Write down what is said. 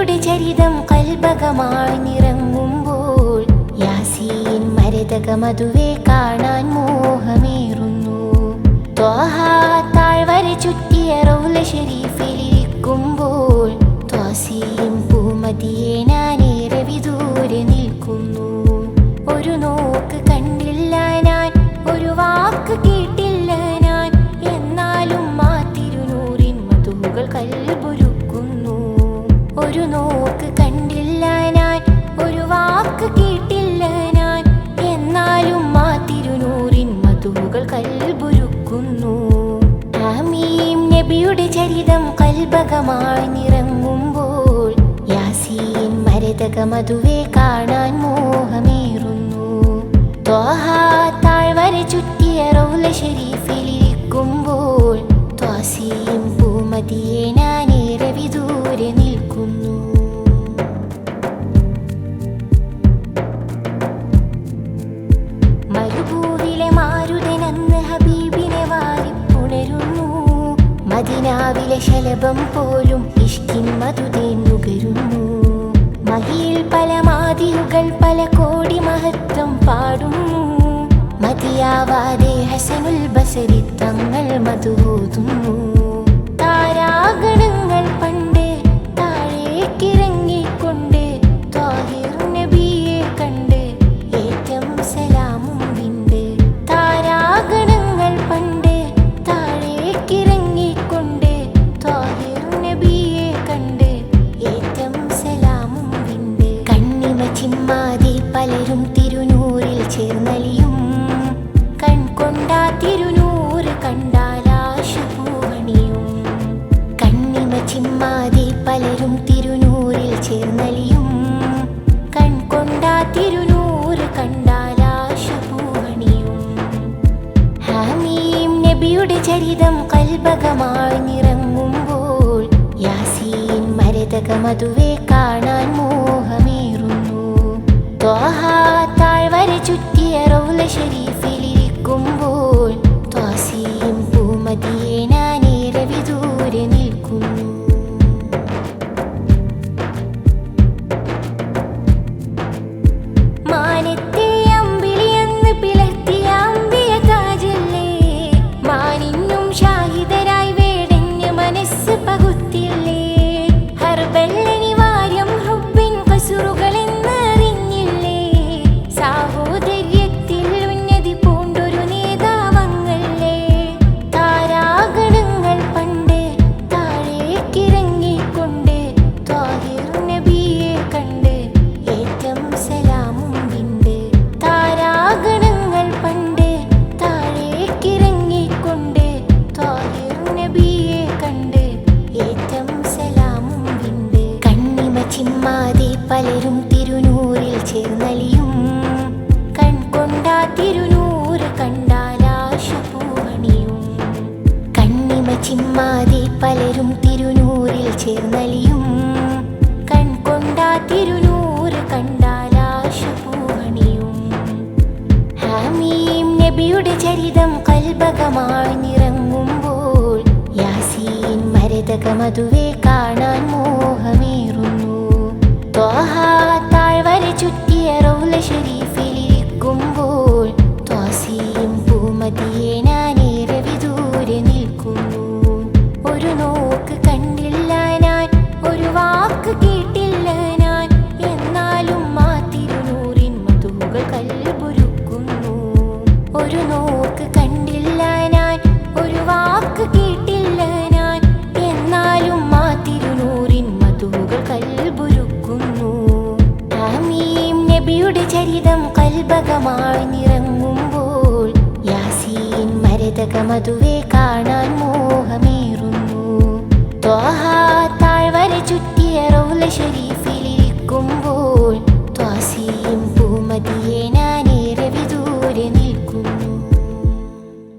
നബിയുടെ ചരിതം കൽബകമായി നിറങ്ങുമ്പോൾ യാസീൻ അതുവേ കാണാൻ മോഹമേറുന്നു. ത്വാഹ ചുറ്റിയ റൗല ഷെരീഫിലിരിക്കുമ്പോൾ ത്വാസീം പൂമതിയെ ഞാനേറെ വിദൂരെ നിൽക്കുന്നു. ഒരു നോക്ക് കണ്ടില്ല ഒരു നോക്ക് കണ്ടില്ല ഞാൻ ഒരു വാക്ക് കേട്ടില്ല ഞാൻ. എന്നാലും ആ തിരുനൂറിൻ മധുകൾ കൽബുരുക്കുന്നു ആമീം നബിയുടെ ചരിതം കൽബകമായി നിറങ്ങുമ്പോൾ യാസീൻ മരതക മധുവെ കാണാൻ മോഹമേറുന്നു മദിനാവിലെ ശലഭം പോലും ഇഷ്കിൻ മധുതേൻ നുകരുന്നു. മഹിയിൽ പല മാതിരുകൾ പല കോടി മഹത്വം പാടുന്നു. മതിയാവാതെ ഹസനുൽ ബസരി തങ്ങൾ മധുവോതുന്നു കണ്ണിമ പലരും തിരുനൂറിൽ ചേർന്നലിയും കൺകൊണ്ടാ തിരുനൂറ് കണ്ടാലാശ പൂവണിയും. കണ്ണിമ ചിമ്മാതി പലരും തിരുനൂറിൽ ചേർന്നലിയും കൺകൊണ്ടാ തിരുനൂറ് കണ്ടാലാശ പൂവണിയും. ഹാമീം നബിയുടെ ചരിതം കൽബകമായി നിറങ്ങുമ്പോൾ യാസീൻ മരതകമതുവേ കാണാൻ ത്വാഹ താഴ്വര ചുറ്റിയ റൗല ഷരീഫിലിരിക്കുമ്പോൾ പലരും തിരുനൂറിൽ ചേർന്നലിയും കൺകൊണ്ടാ തിരുനൂറ് കണ്ടാലാശ പൂവണിയും കണ്ണിമ ചിമ്മാതെ പലരും തിരുനൂറിൽ ചേർന്നലിയും കൺകൊണ്ടാ തിരുനൂറ് കണ്ടാലാശ പൂവണിയും ഹാമീം നബിയുടെ ചരിതം കൽബകമായി നിറങ്ങുമ്പോൾ യാസീൻ മരതകമതുവേ കാണാൻ മോഹമേറുന്നു താഴ്വര നിറങ്ങുമ്പോൾ യാസീൻ മരതകമതുവെ കാണാൻ മോ